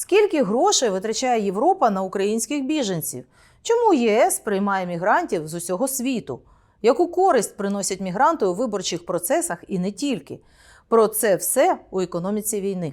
Скільки грошей витрачає Європа на українських біженців? Чому ЄС приймає мігрантів з усього світу? Яку користь приносять мігранти у виборчих процесах і не тільки? Про це все у економіці війни.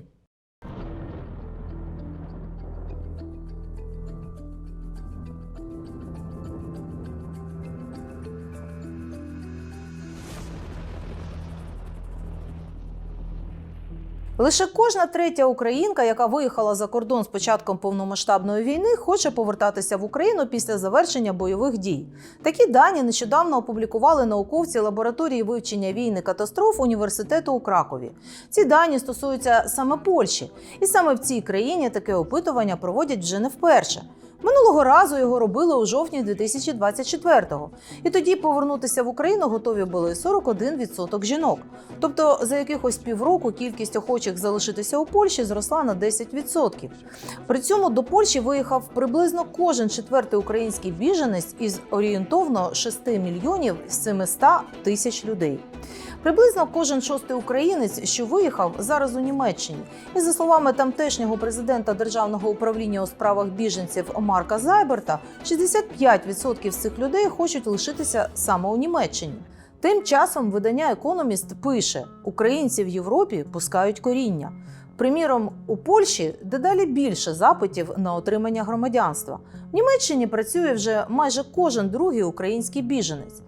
Лише кожна третя українка, яка виїхала за кордон з початком повномасштабної війни, хоче повертатися в Україну після завершення бойових дій. Такі дані нещодавно опублікували науковці лабораторії вивчення війни катастроф університету у Кракові. Ці дані стосуються саме Польщі, і саме в цій країні таке опитування проводять вже не вперше. Минулого разу його робили у жовтні 2024-го. І тоді повернутися в Україну готові були 41% жінок. Тобто за якихось півроку кількість охочих залишитися у Польщі зросла на 10%. При цьому до Польщі виїхав приблизно кожен четвертий український біженець із орієнтовно 6 мільйонів 700 тисяч людей. Приблизно кожен шостий українець, що виїхав, зараз у Німеччині. І за словами тамтешнього президента Державного управління у справах біженців Марка Зайберта, 65% з цих людей хочуть лишитися саме у Німеччині. Тим часом видання Економіст пише: українці в Європі пускають коріння. Приміром, у Польщі дедалі більше запитів на отримання громадянства. В Німеччині працює вже майже кожен другий український біженець.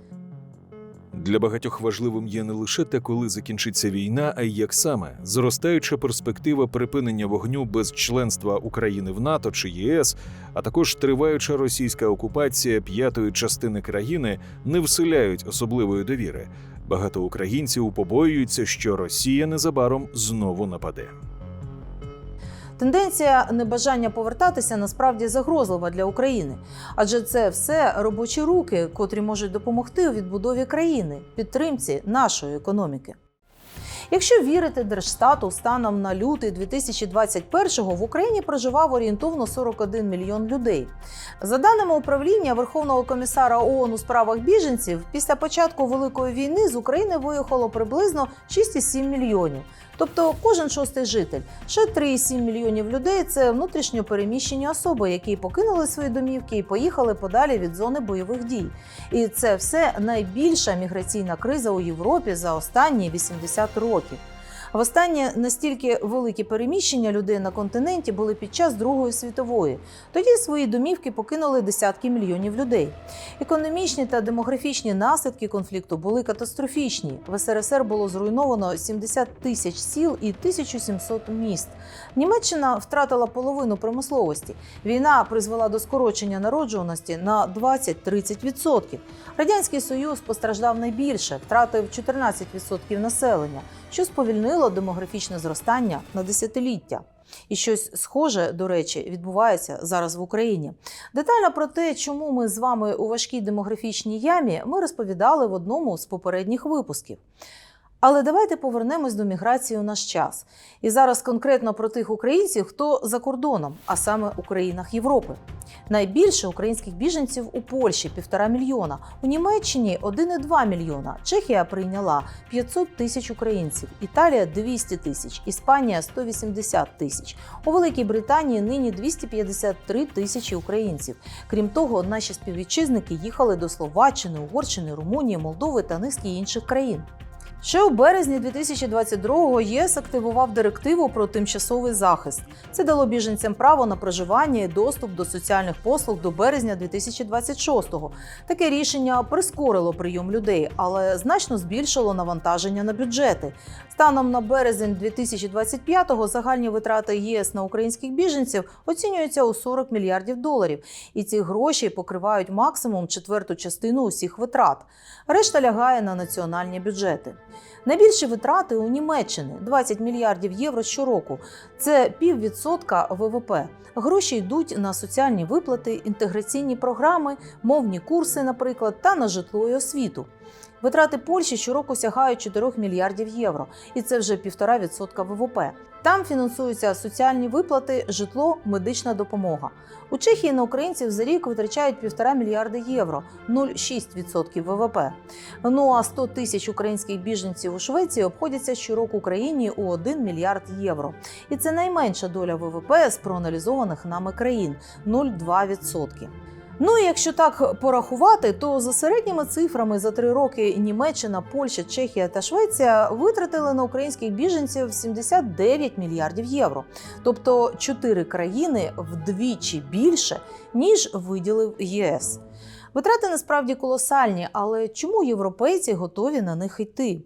Для багатьох важливим є не лише те, коли закінчиться війна, а й як саме зростаюча перспектива припинення вогню без членства України в НАТО чи ЄС, а також триваюча російська окупація п'ятої частини країни не вселяють особливої довіри. Багато українців побоюються, що Росія незабаром знову нападе. Тенденція небажання повертатися насправді загрозлива для України, адже це все робочі руки, котрі можуть допомогти у відбудові країни, підтримці нашої економіки. Якщо вірити Держстату, станом на лютий 2021-го в Україні проживав орієнтовно 41 мільйон людей. За даними управління Верховного комісара ООН у справах біженців, після початку Великої війни з України виїхало приблизно 6,7 мільйонів. Тобто кожен шостий житель. Ще 3,7 мільйонів людей це внутрішньо переміщені особи, які покинули свої домівки і поїхали подалі від зони бойових дій. І це все найбільша міграційна криза у Європі за останні 80 років. Востаннє настільки великі переміщення людей на континенті були під час Другої світової. Тоді свої домівки покинули десятки мільйонів людей. Економічні та демографічні наслідки конфлікту були катастрофічні. В СРСР було зруйновано 70 тисяч сіл і 1700 міст. Німеччина втратила половину промисловості. Війна призвела до скорочення народжуваності на 20-30%. Радянський Союз постраждав найбільше, втратив 14% населення, що сповільнило демографічне зростання на десятиліття. І щось схоже, до речі, відбувається зараз в Україні. Детально про те, чому ми з вами у важкій демографічній ямі, ми розповідали в одному з попередніх випусків. Але давайте повернемось до міграції у наш час. І зараз конкретно про тих українців, хто за кордоном, а саме у країнах Європи. Найбільше українських біженців у Польщі півтора мільйона, у Німеччині 1,2 мільйона. Чехія прийняла 500 тисяч українців, Італія 200 тисяч, Іспанія 180 тисяч. У Великій Британії нині 253 тисячі українців. Крім того, наші співвітчизники їхали до Словаччини, Угорщини, Румунії, Молдови та низки інших країн. Ще у березні 2022-го ЄС активував директиву про тимчасовий захист. Це дало біженцям право на проживання і доступ до соціальних послуг до березня 2026-го. Таке рішення прискорило прийом людей, але значно збільшило навантаження на бюджети. Станом на березень 2025-го загальні витрати ЄС на українських біженців оцінюються у 40 мільярдів доларів, і ці гроші покривають максимум четверту частину усіх витрат. Решта лягає на національні бюджети. Найбільші витрати у Німеччини 20 мільярдів євро щороку. Це піввідсотка ВВП. Гроші йдуть на соціальні виплати, інтеграційні програми, мовні курси, наприклад, та на житло і освіту. Витрати Польщі щороку сягають 4 мільярдів євро, і це вже 1,5% ВВП. Там фінансуються соціальні виплати, житло, медична допомога. У Чехії на українців за рік витрачають 1,5 мільярди євро, 0,6% ВВП. Ну а 100 тисяч українських біженців у Швеції обходяться щороку Україні у 1 мільярд євро. І це найменша доля ВВП з проаналізованих нами країн 0,2%. Ну і якщо так порахувати, то за середніми цифрами за три роки Німеччина, Польща, Чехія та Швеція витратили на українських біженців 79 мільярдів євро. Тобто чотири країни вдвічі більше, ніж виділив ЄС. Витрати насправді колосальні, але чому європейці готові на них йти?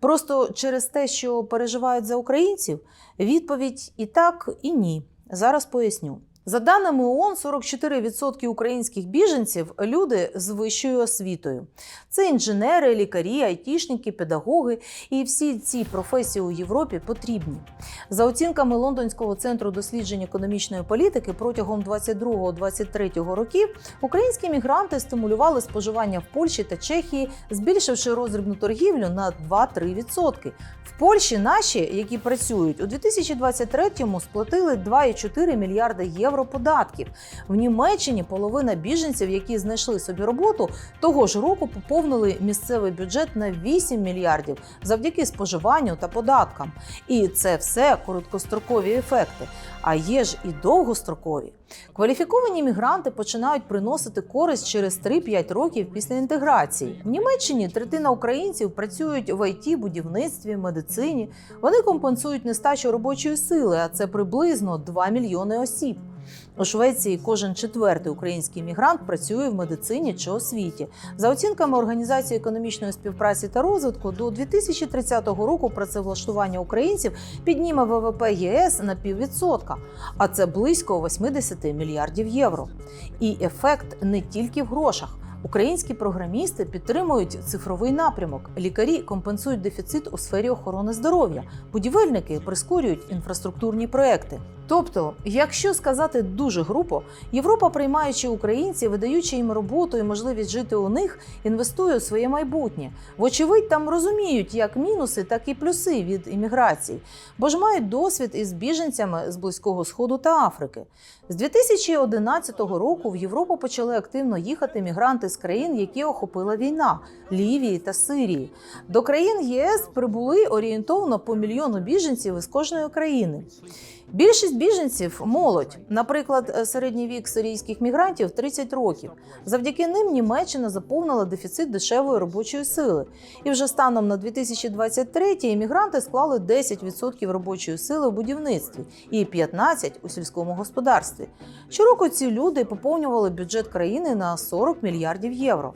Просто через те, що переживають за українців? Відповідь і так, і ні. Зараз поясню. За даними ООН, 44% українських біженців люди з вищою освітою. Це інженери, лікарі, айтішники, педагоги, і всі ці професії у Європі потрібні. За оцінками Лондонського центру досліджень економічної політики протягом 22-23 років українські мігранти стимулювали споживання в Польщі та Чехії, збільшивши роздрібну торгівлю на 2-3%. В Польщі наші, які працюють, у 2023-му сплатили 2,4 мільярди євро податків. В Німеччині половина біженців, які знайшли собі роботу, того ж року поповнили місцевий бюджет на 8 мільярдів завдяки споживанню та податкам. І це все короткострокові ефекти. А є ж і довгострокові. Кваліфіковані мігранти починають приносити користь через 3-5 років після інтеграції. В Німеччині третина українців працюють в ІТ, будівництві, медицині. Вони компенсують нестачу робочої сили, а це приблизно 2 мільйони осіб. У Швеції кожен четвертий український мігрант працює в медицині чи освіті. За оцінками Організації економічної співпраці та розвитку, до 2030 року працевлаштування українців підніме ВВП ЄС на піввідсотка, а це близько 80 мільярдів євро. І ефект не тільки в грошах. Українські програмісти підтримують цифровий напрямок. Лікарі компенсують дефіцит у сфері охорони здоров'я. Будівельники прискорюють інфраструктурні проекти. Тобто, якщо сказати дуже грубо, Європа, приймаючи українців, видаючи їм роботу і можливість жити у них, інвестує у своє майбутнє. Вочевидь, там розуміють як мінуси, так і плюси від імміграції, бо ж мають досвід із біженцями з близького сходу та Африки. З 2011 року в Європу почали активно їхати мігранти з країн, які охопила війна Лівії та Сирії. До країн ЄС прибули орієнтовно по мільйону біженців із кожної країни. Більшість біженців молодь, наприклад, середній вік сирійських мігрантів 30 років. Завдяки ним Німеччина заповнила дефіцит дешевої робочої сили. І вже станом на 2023 іммігранти склали 10% робочої сили в будівництві і 15% у сільському господарстві. Щороку ці люди поповнювали бюджет країни на 40 мільярдів євро.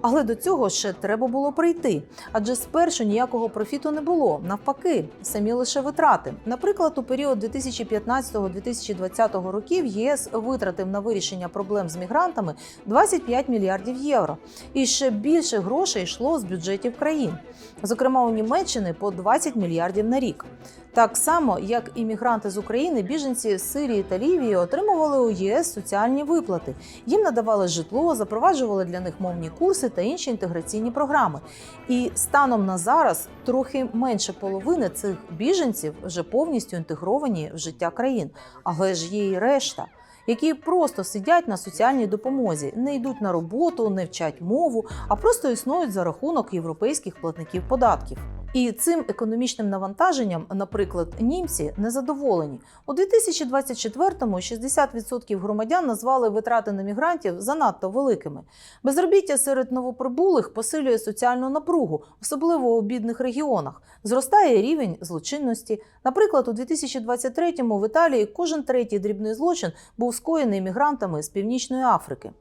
Але до цього ще треба було прийти, адже спершу ніякого профіту не було. Навпаки, самі лише витрати. Наприклад, у період 2015-2020 років ЄС витратив на вирішення проблем з мігрантами 25 мільярдів євро. І ще більше грошей йшло з бюджетів країн, зокрема у Німеччини по 20 мільярдів на рік. Так само, як і мігранти з України, біженці з Сирії та Лівії отримували у ЄС соціальні виплати. Їм надавали житло, запроваджували для них мовні курси та інші інтеграційні програми. І станом на зараз трохи менше половини цих біженців вже повністю інтегровані в життя країн. Але ж є і решта. Які просто сидять на соціальній допомозі, не йдуть на роботу, не вчать мову, а просто існують за рахунок європейських платників податків. І цим економічним навантаженням, наприклад, німці незадоволені. У 2024-му 60% громадян назвали витрати на мігрантів занадто великими. Безробіття серед новоприбулих посилює соціальну напругу, особливо у бідних регіонах. Зростає рівень злочинності. Наприклад, у 2023-му в Італії кожен третій дрібний злочин був скоєний мігрантами з Північної Африки.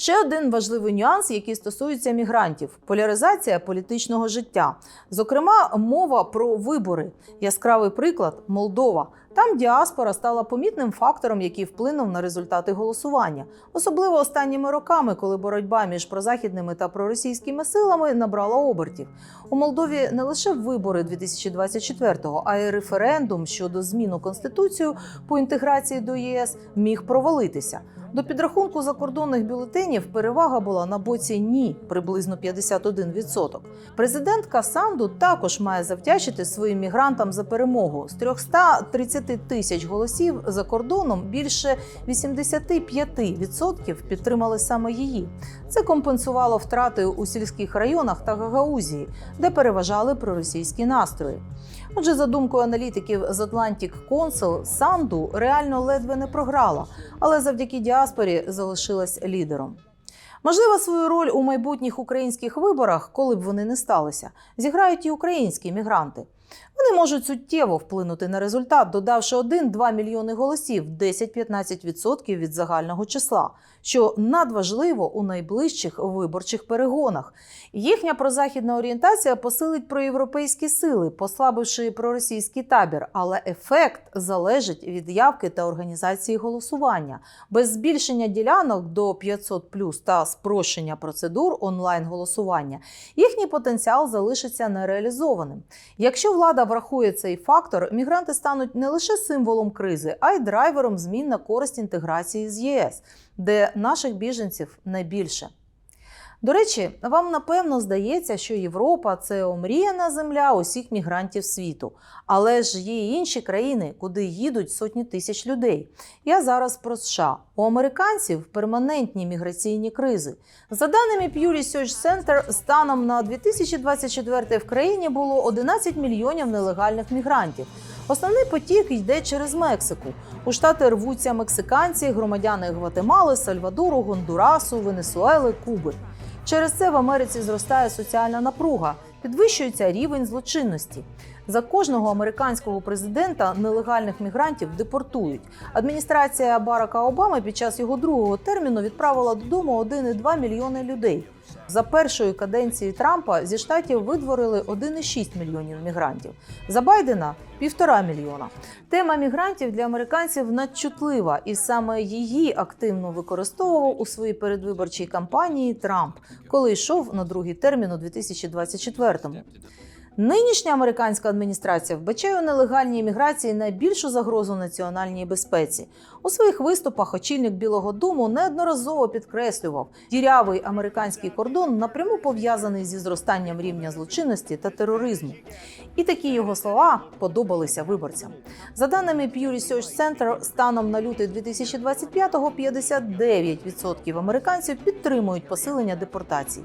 Ще один важливий нюанс, який стосується мігрантів поляризація політичного життя. Зокрема, мова про вибори. Яскравий приклад Молдова. Там діаспора стала помітним фактором, який вплинув на результати голосування, особливо останніми роками, коли боротьба між прозахідними та проросійськими силами набрала обертів. У Молдові не лише вибори 2024-го, а й референдум щодо змін у конституцію по інтеграції до ЄС міг провалитися. До підрахунку закордонних бюлетенів перевага була на боці ні, приблизно 51%. Президентка Санду також має завдячити своїм мігрантам за перемогу. З 330 тисяч голосів за кордоном більше 85% підтримали саме її. Це компенсувало втрати у сільських районах та Гагаузії, де переважали проросійські настрої. Отже, за думкою аналітиків з Atlantic Council, Санду реально ледве не програла, але завдяки діаспорі залишилась лідером. Можливо, свою роль у майбутніх українських виборах, коли б вони не сталися, зіграють і українські мігранти. Вони можуть суттєво вплинути на результат, додавши 1-2 мільйони голосів, 10-15% від загального числа, що надважливо у найближчих виборчих перегонах. Їхня прозахідна орієнтація посилить проєвропейські сили, послабивши проросійський табір, але ефект залежить від явки та організації голосування. Без збільшення ділянок до 500 плюс та спрощення процедур онлайн-голосування їхній потенціал залишиться нереалізованим. Якщо влада врахує цей фактор, мігранти стануть не лише символом кризи, а й драйвером змін на користь інтеграції з ЄС, де наших біженців найбільше. До речі, вам напевно здається, що Європа це омріяна земля усіх мігрантів світу. Але ж є інші країни, куди їдуть сотні тисяч людей. Я зараз про США. У американців перманентні міграційні кризи. За даними Pew Research Center, станом на 2024 в країні було 11 мільйонів нелегальних мігрантів. Основний потік йде через Мексику. У штати рвуться мексиканці, громадяни Гватемали, Сальвадору, Гондурасу, Венесуели, Куби. Через це в Америці зростає соціальна напруга, підвищується рівень злочинності. За кожного американського президента нелегальних мігрантів депортують. Адміністрація Барака Обами під час його другого терміну відправила додому 1,2 мільйони людей. За першої каденції Трампа зі штатів видворили 1,6 мільйонів мігрантів. За Байдена півтора мільйона. Тема мігрантів для американців надчутлива, і саме її активно використовував у своїй передвиборчій кампанії Трамп, коли йшов на другий термін у 2024-му. Нинішня американська адміністрація вбачає у нелегальній міграції найбільшу загрозу національній безпеці. У своїх виступах очільник Білого Дому неодноразово підкреслював, дірявий американський кордон напряму пов'язаний зі зростанням рівня злочинності та тероризму. І такі його слова подобалися виборцям. За даними Pew Research Center, станом на лютий 2025-го 59% американців підтримують посилення депортацій.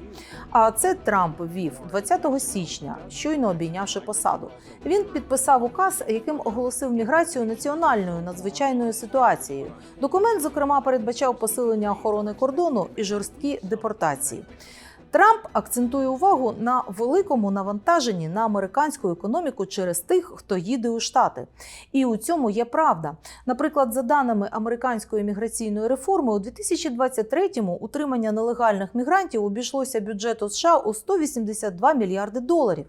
А це Трамп ввів 20 січня, щойно обійнявши посаду. Він підписав указ, яким оголосив міграцію національною надзвичайною ситуацією. Документ, зокрема, передбачав посилення охорони кордону і жорсткі депортації. Трамп акцентує увагу на великому навантаженні на американську економіку через тих, хто їде у штати. І у цьому є правда. Наприклад, за даними американської міграційної реформи, у 2023-му утримання нелегальних мігрантів обійшлося бюджету США у 182 мільярди доларів.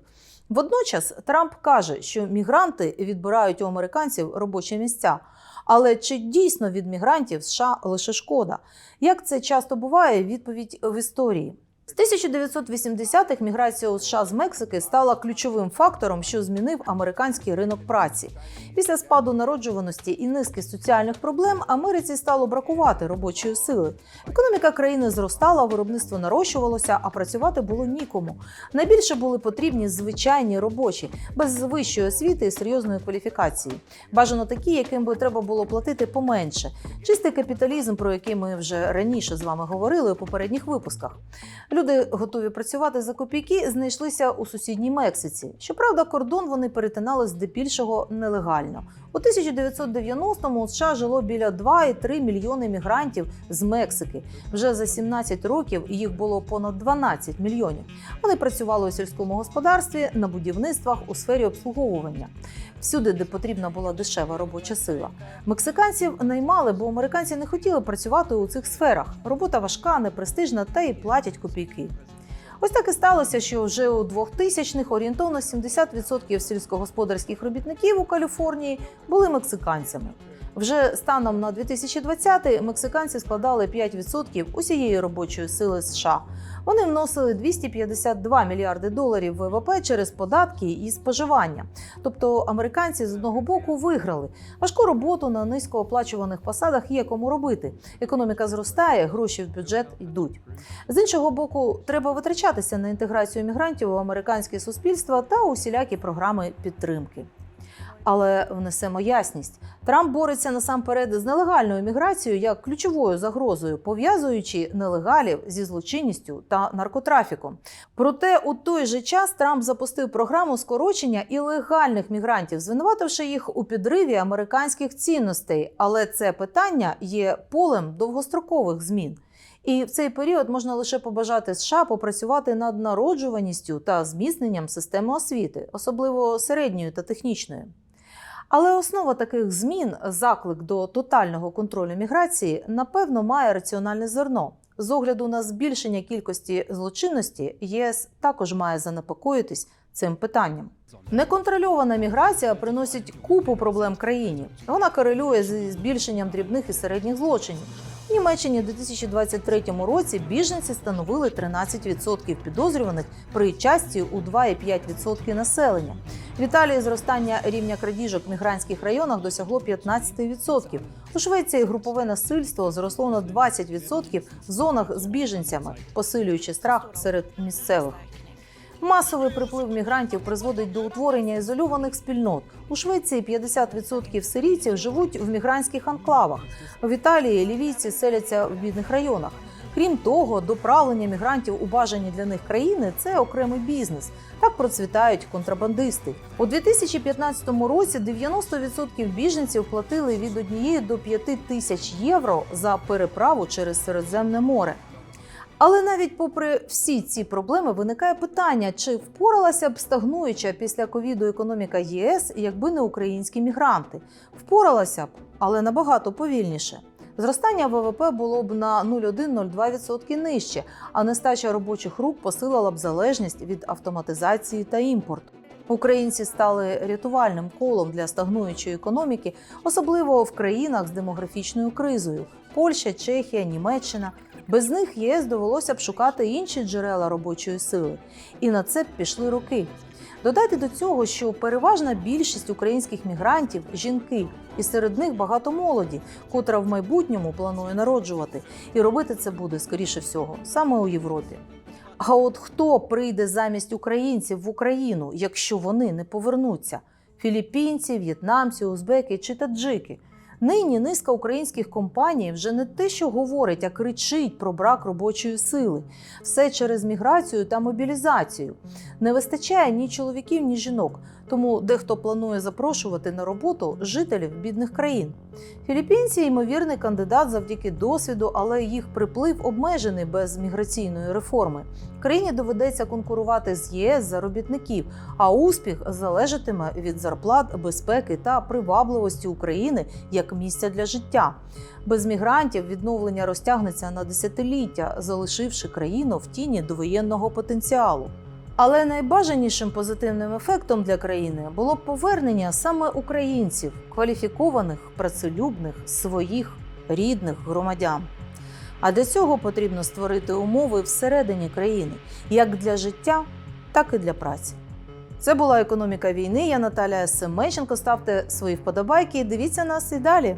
Водночас Трамп каже, що мігранти відбирають у американців робочі місця. Але чи дійсно від мігрантів США лише шкода? Як це часто буває, відповідь в історії. З 1980-х міграція у США з Мексики стала ключовим фактором, що змінив американський ринок праці. Після спаду народжуваності і низки соціальних проблем Америці стало бракувати робочої сили. Економіка країни зростала, виробництво нарощувалося, а працювати було нікому. Найбільше були потрібні звичайні робочі, без вищої освіти і серйозної кваліфікації. Бажано такі, яким би треба було платити поменше. Чистий капіталізм, про який ми вже раніше з вами говорили у попередніх випусках. Люди готові працювати за копійки, знайшлися у сусідній Мексиці. Щоправда, кордон вони перетинали здебільшого нелегально. У 1990-му у США жило біля 2,3 мільйони мігрантів з Мексики. Вже за 17 років їх було понад 12 мільйонів. Вони працювали у сільському господарстві, на будівництвах, у сфері обслуговування. Всюди, де потрібна була дешева робоча сила. Мексиканців наймали, бо американці не хотіли працювати у цих сферах. Робота важка, непрестижна та й платять копійки. Ось так і сталося, що вже у 2000-х орієнтовно 70% сільськогосподарських робітників у Каліфорнії були мексиканцями. Вже станом на 2020 мексиканці складали 5% усієї робочої сили США. Вони вносили 252 мільярди доларів ВВП через податки і споживання. Тобто американці з одного боку виграли. Важку роботу на низькооплачуваних посадах є кому робити. Економіка зростає, гроші в бюджет йдуть. З іншого боку, треба витрачатися на інтеграцію мігрантів у американське суспільство та усілякі програми підтримки. Але внесемо ясність. Трамп бореться насамперед з нелегальною міграцією як ключовою загрозою, пов'язуючи нелегалів зі злочинністю та наркотрафіком. Проте у той же час Трамп запустив програму скорочення ілегальних мігрантів, звинувативши їх у підриві американських цінностей. Але це питання є полем довгострокових змін. І в цей період можна лише побажати США попрацювати над народжуваністю та зміцненням системи освіти, особливо середньої та технічної. Але основа таких змін, заклик до тотального контролю міграції, напевно, має раціональне зерно. З огляду на збільшення кількості злочинності, ЄС також має занепокоїтись цим питанням. Неконтрольована міграція приносить купу проблем країні. Вона корелює зі збільшенням дрібних і середніх злочинів. У Німеччині у 2023 році біженці становили 13% підозрюваних при часті у 2,5% населення. В Італії зростання рівня крадіжок в мігрантських районах досягло 15%. У Швеції групове насильство зросло на 20% в зонах з біженцями, посилюючи страх серед місцевих. Масовий приплив мігрантів призводить до утворення ізольованих спільнот. У Швеції 50% сирійців живуть в мігрантських анклавах. В Італії лівійці селяться в бідних районах. Крім того, доправлення мігрантів у бажані для них країни це окремий бізнес. Так процвітають контрабандисти. У 2015 році 90% біженців платили від 1 до 5 тисяч євро за переправу через Середземне море. Але навіть попри всі ці проблеми виникає питання, чи впоралася б стагнуюча після ковіду економіка ЄС, якби не українські мігранти. Впоралася б, але набагато повільніше. Зростання ВВП було б на 0,1-0,2% нижче, а нестача робочих рук посилила б залежність від автоматизації та імпорту. Українці стали рятувальним колом для стагнуючої економіки, особливо в країнах з демографічною кризою: Польща, Чехія, Німеччина. Без них ЄС довелося б шукати інші джерела робочої сили, і на це пішли роки. Додайте до цього, що переважна більшість українських мігрантів жінки, і серед них багато молоді, котра в майбутньому планує народжувати, і робити це буде скоріше всього саме у Європі. А от хто прийде замість українців в Україну, якщо вони не повернуться? Філіппінці, в'єтнамці, узбеки чи таджики? Нині низка українських компаній вже не те, що говорить, а кричить про брак робочої сили. Все через міграцію та мобілізацію. Не вистачає ні чоловіків, ні жінок. Тому дехто планує запрошувати на роботу жителів бідних країн. Філіппінці ймовірний кандидат завдяки досвіду, але їх приплив обмежений без міграційної реформи. Країні доведеться конкурувати з ЄС за робітників, а успіх залежатиме від зарплат, безпеки та привабливості України як місця для життя. Без мігрантів відновлення розтягнеться на десятиліття, залишивши країну в тіні довоєнного потенціалу. Але найбажанішим позитивним ефектом для країни було повернення саме українців, кваліфікованих, працелюбних, своїх рідних громадян. А для цього потрібно створити умови всередині країни, як для життя, так і для праці. Це була економіка війни. Я Наталія Семенченко. Ставте свої вподобайки дивіться нас і далі.